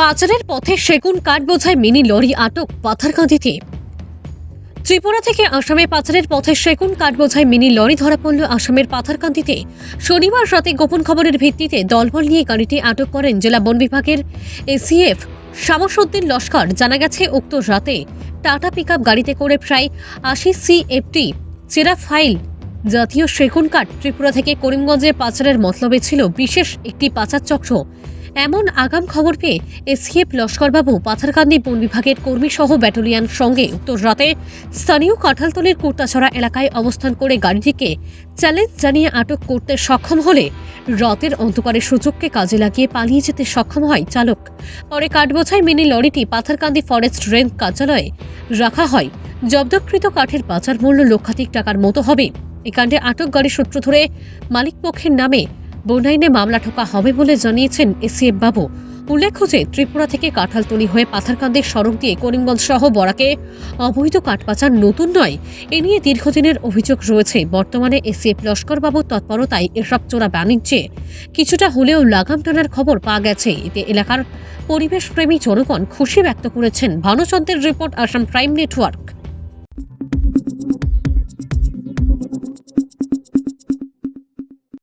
পাচারের পথে সেগুন কাঠ বোঝায় মিনি লরি আটক পাথারকান্দিতে ত্রিপুরা থেকে আসামে পাচারের পথে সেগুন কাঠ বোঝায় মিনি লরি ধরা পড়ল আসামের পাথারকান্দিতে শনিবার রাতে গোপন খবরের ভিত্তিতে দলবল নিয়ে গাড়িটি আটক করেন জেলা বন বিভাগের এসিএফ শামসুদ্দিন লস্কর। জানা গেছে, উক্ত রাতে টাটা পিকআপ গাড়িতে করে প্রায় আশি সিএফটি চেরা ফাইল জাতীয় সেগুন কাঠ ত্রিপুরা থেকে করিমগঞ্জে পাচারের মতলবে ছিল বিশেষ একটি পাচার চক্র। এমন আগাম খবর পেয়ে এসিএফ লস্করবাবু পাথারকান্দি বন বিভাগের কর্মী সহ ব্যাটালিয়ান সঙ্গে উত্তর রাতে স্থানীয় কাঁঠালতলির কুর্তাছড়া এলাকায় অবস্থান করে গাড়িটিকে চ্যালেঞ্জ জানিয়ে আটক করতে সক্ষম হলে রাতের অন্ধকারে সুযোগকে কাজে লাগিয়ে পালিয়ে যেতে সক্ষম হয় চালক। পরে কাঠবোঝাই মিনি লরিটি পাথারকান্দি ফরেস্ট রেঞ্জ কার্যালয়ে রাখা হয়। জব্দকৃত কাঠের বাজার মূল্য লক্ষাধিক টাকার মতো হবে। এ কাণ্ডে আটক গাড়ি সূত্র ধরে মালিক পক্ষের নামে বনাইনে মামলা ঠোকা হবে বলে জানিয়েছেন এসিএফ বাবু। উল্লেখ্য যে ত্রিপুরা থেকে কাঁঠাল কাঁঠালতলি হয়ে পাথারকান্দের সড়ক দিয়ে করিমগঞ্জ সহ বরাকে অবৈধ কাঠ পাচার নতুন নয়, এ নিয়ে দীর্ঘদিনের অভিযোগ রয়েছে। বর্তমানে এসিএফ লস্করবাবুর তৎপরতায় এসব চোরা বাণিজ্যে কিছুটা হলেও লাগাম টানার খবর পাওয়া গেছে। এতে এলাকার পরিবেশপ্রেমী জনগণ খুশি ব্যক্ত করেছেন। ভানুচন্দ্রের রিপোর্ট আসাম প্রাইম নেটওয়ার্ক।